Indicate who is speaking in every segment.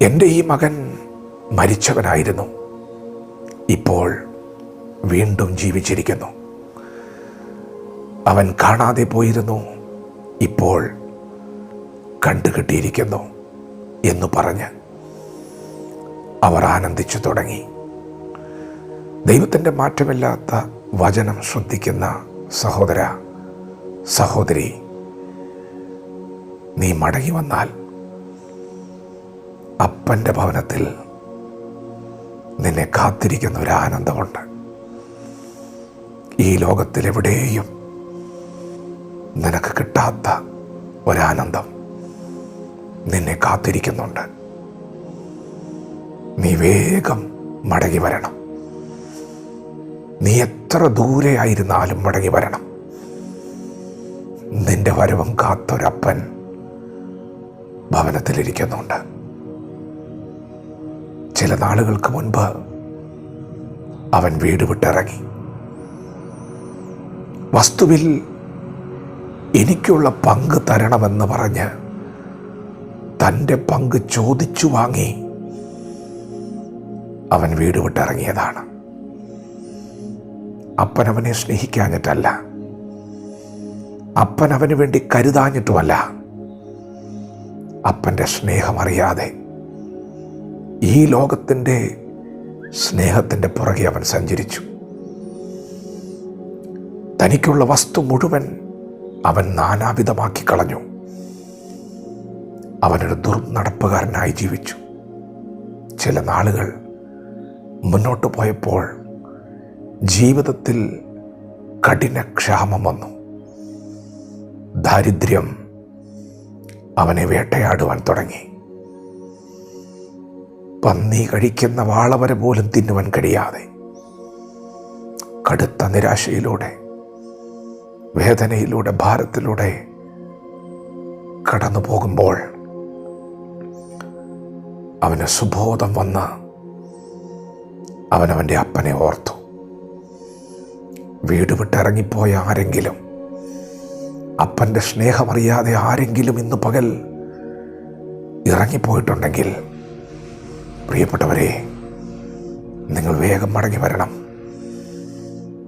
Speaker 1: എന്റെ ഈ മകൻ മരിച്ചവനായിരുന്നു. ഇപ്പോൾ വീണ്ടും ജീവിച്ചിരിക്കുന്നു. അവൻ കാണാതെ പോയിരുന്നു. ഇപ്പോൾ കണ്ടുകിട്ടിയിരിക്കുന്നു എന്ന് പറഞ്ഞ് അവർ ആനന്ദിച്ചു തുടങ്ങി. ദൈവത്തിന്റെ മാറ്റമില്ലാത്ത വചനം ശ്രദ്ധിക്കുന്ന സഹോദര സഹോദരി നീ മടങ്ങി വന്നാൽ അപ്പന്റെ ഭവനത്തിൽ നിന്നെ കാത്തിരിക്കുന്ന ഒരു ആനന്ദമുണ്ട്. ഈ ലോകത്തിലെവിടെയും നിനക്ക് കിട്ടാത്ത ഒരാനന്ദം നിന്നെ കാത്തിരിക്കുന്നുണ്ട്. നീ വേഗം മടങ്ങി വരണം. നീ എത്ര ദൂരെ ആയിരുന്നാലും മടങ്ങി വരണം. നിന്റെ വരവും കാത്തൊരപ്പൻ ഭവനത്തിലിരിക്കുന്നുണ്ട്. ചില നാളുകൾക്ക് മുൻപ് അവൻ വീട് വിട്ടിറങ്ങി. വസ്തുവിൽ എനിക്കുള്ള പങ്ക് തരണമെന്ന് പറഞ്ഞ് തന്റെ പങ്ക് ചോദിച്ചു വാങ്ങി അവൻ വീട് വിട്ടിറങ്ങിയതാണ്. അപ്പനവനെ സ്നേഹിക്കാഞ്ഞിട്ടല്ല. അപ്പൻ വേണ്ടി കരുതാഞ്ഞിട്ടുമല്ല. അപ്പന്റെ സ്നേഹമറിയാതെ ഈ ലോകത്തിന്റെ സ്നേഹത്തിന്റെ പുറകെ അവൻ സഞ്ചരിച്ചു. തനിക്കുള്ള വസ്തു മുഴുവൻ അവൻ നാനാവിധമാക്കി കളഞ്ഞു. അവനൊരു ദുർനടപ്പുകാരനായി ജീവിച്ചു. ചില നാളുകൾ മുന്നോട്ട് പോയപ്പോൾ ജീവിതത്തിൽ കഠിനക്ഷാമം വന്നു. ദാരിദ്ര്യം അവനെ വേട്ടയാടുവാൻ തുടങ്ങി. പന്നി കഴിക്കുന്ന വാളവരെ പോലും തിന്നുവാൻ കഴിയാതെ കടുത്ത നിരാശയിലൂടെ വേദനയിലൂടെ ഭാരത്തിലൂടെ കടന്നു പോകുമ്പോൾ അവന് സുബോധം വന്ന് അവനവന്റെ അപ്പനെ ഓർത്തു. വീട് വിട്ടിറങ്ങിപ്പോയ ആരെങ്കിലും അപ്പന്റെ സ്നേഹമറിയാതെ ആരെങ്കിലും ഇന്ന് പകൽ ഇറങ്ങിപ്പോയിട്ടുണ്ടെങ്കിൽ പ്രിയപ്പെട്ടവരെ നിങ്ങൾ വേഗം മടങ്ങി വരണം.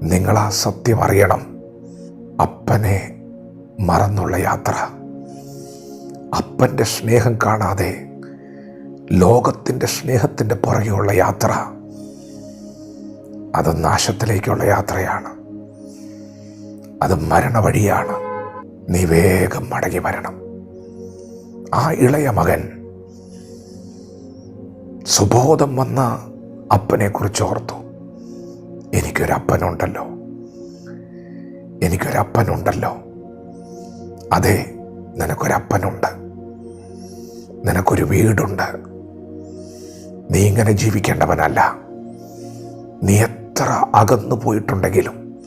Speaker 1: നിങ്ങൾ ആ സത്യം അറിയണം. അപ്പനെ മറന്നുള്ള യാത്ര. അപ്പന്റെ സ്നേഹം കാണാതെ ലോകത്തിന്റെ സ്നേഹത്തിന്റെ പുറകെയുള്ള യാത്ര. അത് നാശത്തിലേക്കുള്ള യാത്രയാണ്. അത് മരണവഴിയാണ്. നീ വേഗം മടങ്ങി വരണം. ആ ഇളയ മകൻ സുബോധം വന്ന അപ്പനെക്കുറിച്ച് ഓർത്തു. എനിക്കൊരപ്പനുണ്ടല്ലോ. എനിക്കൊരപ്പനുണ്ടല്ലോ. അതെ നിനക്കൊരപ്പനുണ്ട്. നിനക്കൊരു വീടുണ്ട്. നീ ഇങ്ങനെ ജീവിക്കേണ്ടവനല്ല. നീ എത്ര അകന്നു പോയിട്ടുണ്ടെങ്കിലും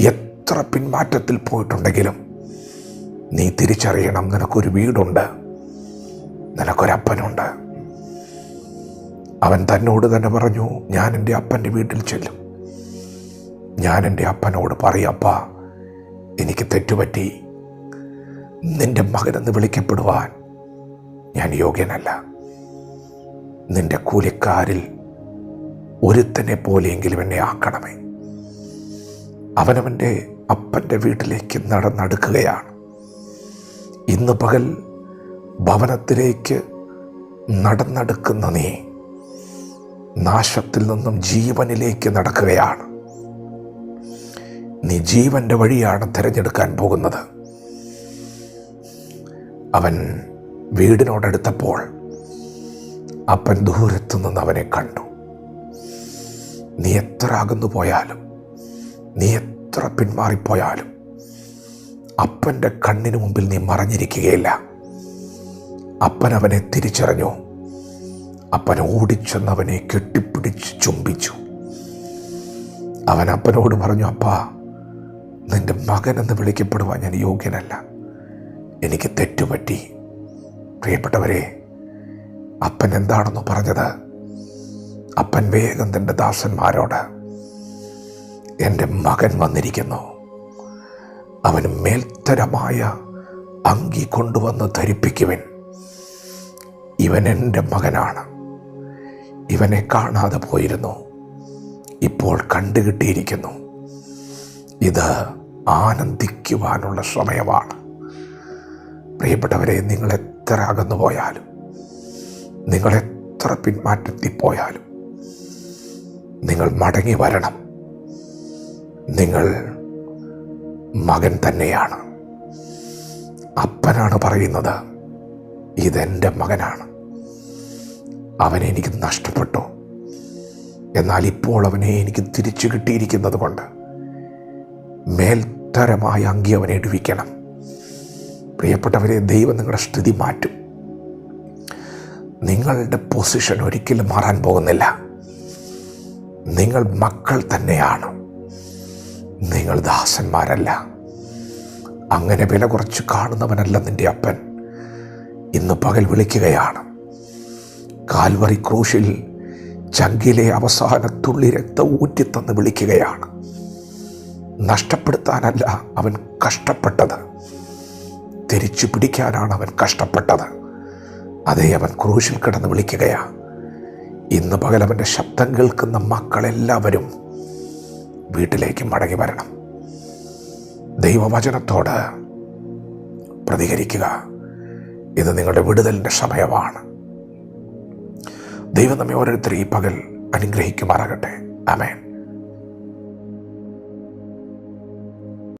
Speaker 1: എത്ര പിന്മാറ്റത്തിൽ പോയിട്ടുണ്ടെങ്കിലും നീ തിരിച്ചറിയണം നിനക്കൊരു വീടുണ്ട്. നിനക്കൊരപ്പനുണ്ട്. അവൻ തന്നോട് തന്നെ പറഞ്ഞു ഞാൻ എന്റെ അപ്പന്റെ വീട്ടിൽ ചെല്ലും. ഞാൻ എന്റെ അപ്പനോട് പറയപ്പ എനിക്ക് തെറ്റുപറ്റി. നിന്റെ മകനെന്ന് വിളിക്കപ്പെടുവാൻ ഞാൻ യോഗ്യനല്ല. നിന്റെ കൂലിക്കാരിൽ ഒരുത്തനെ പോലെയെങ്കിലും എന്നെ ആക്കണമേ. അവനവന്റെ അപ്പന്റെ വീട്ടിലേക്ക് നടന്നടുക്കുകയാണ്. ഇന്ന് പകൽ ഭവനത്തിലേക്ക് നടന്നടുക്കുന്ന നീ നാശത്തിൽ നിന്നും ജീവനിലേക്ക് നടക്കുകയാണ്. നീ ജീവന്റെ വഴിയാണ് തിരഞ്ഞെടുക്കാൻ പോകുന്നത്. അവൻ വീടിനോടടുത്തപ്പോൾ അപ്പൻ ദൂരത്തു നിന്ന് അവനെ കണ്ടു. നീ എത്ര അകന്നു പോയാലും നീ എത്ര പിന്മാറിപ്പോയാലും അപ്പന്റെ കണ്ണിന് മുമ്പിൽ നീ മറഞ്ഞിരിക്കുകയില്ല. അപ്പൻ അവനെ തിരിച്ചറിഞ്ഞു. അപ്പൻ ഓടിച്ചെന്നവനെ കെട്ടിപ്പിടിച്ച് ചുംബിച്ചു. അവൻ അപ്പനോട് പറഞ്ഞു അപ്പാ മകൻ എന്ന് വിളിക്കപ്പെടുവാൻ ഞാൻ യോഗ്യനല്ല. എനിക്ക് തെറ്റുപറ്റി. പ്രിയപ്പെട്ടവരെ അപ്പൻ എന്താണെന്ന് പറഞ്ഞത്? അപ്പൻ വേഗം തന്റെ ദാസന്മാരോട് എന്റെ മകൻ വന്നിരിക്കുന്നു. അവന് മേൽത്തരമായ അങ്കി കൊണ്ടുവന്ന് ധരിപ്പിക്കുവൻ. ഇവൻ എന്റെ മകനാണ്. ഇവനെ കാണാതെ പോയിരുന്നു. ഇപ്പോൾ കണ്ടുകിട്ടിയിരിക്കുന്നു. ഇത് ആനന്ദിക്കുവാനുള്ള സമയമാണ്. പ്രിയപ്പെട്ടവരെ നിങ്ങൾ എത്ര അകന്നു പോയാലും നിങ്ങൾ എത്ര പിന്മാറ്റത്തിൽ പോയാലും നിങ്ങൾ മടങ്ങി വരണം. നിങ്ങൾ മകൻ തന്നെയാണ്. അപ്പനാണ് പറയുന്നത് ഇതെന്റെ മകനാണ്. അവനെ എനിക്ക് നഷ്ടപ്പെട്ടു. എന്നാൽ ഇപ്പോൾ അവനെ എനിക്ക് തിരിച്ചു കിട്ടിയിരിക്കുന്നത് കൊണ്ട് മേൽത്തരമായ അങ്കി അവനെ ഇടുവിക്കണം. പ്രിയപ്പെട്ടവരെ ദൈവം നിങ്ങളുടെ സ്ഥിതി മാറ്റും. നിങ്ങളുടെ പൊസിഷൻ ഒരിക്കലും മാറാൻ പോകുന്നില്ല. നിങ്ങൾ മക്കൾ തന്നെയാണ്. നിങ്ങൾ ദാസന്മാരല്ല. അങ്ങനെ വില കുറച്ച് കാണുന്നവനല്ല നിന്റെ അപ്പൻ. ഇന്ന് പകൽ വിളിക്കുകയാണ്. കാൽവറി ക്രൂശിൽ ചങ്കിലെ അവസാന തുള്ളി രക്തം ഊറ്റിത്തന്ന് വിളിക്കുകയാണ്. നഷ്ടപ്പെടുത്താനല്ല അവൻ കഷ്ടപ്പെട്ടത്. തിരിച്ചു പിടിക്കാനാണ് അവൻ കഷ്ടപ്പെട്ടത്. അതേ അവൻ ക്രൂശിൽ കിടന്ന് വിളിക്കുകയാണ് ഇന്ന് പകലവന്റെ ശബ്ദം കേൾക്കുന്ന മക്കളെല്ലാവരും വീട്ടിലേക്ക് മടങ്ങി വരണം. ദൈവവചനത്തോട് പ്രതികരിക്കുക. ഇത് നിങ്ങളുടെ വിടുതലിന്റെ സമയമാണ്. ദൈവം നമ്മെ ഓരോരുത്തരും ഈ പകൽ അനുഗ്രഹിക്കുമാറാകട്ടെ. ആമേൻ.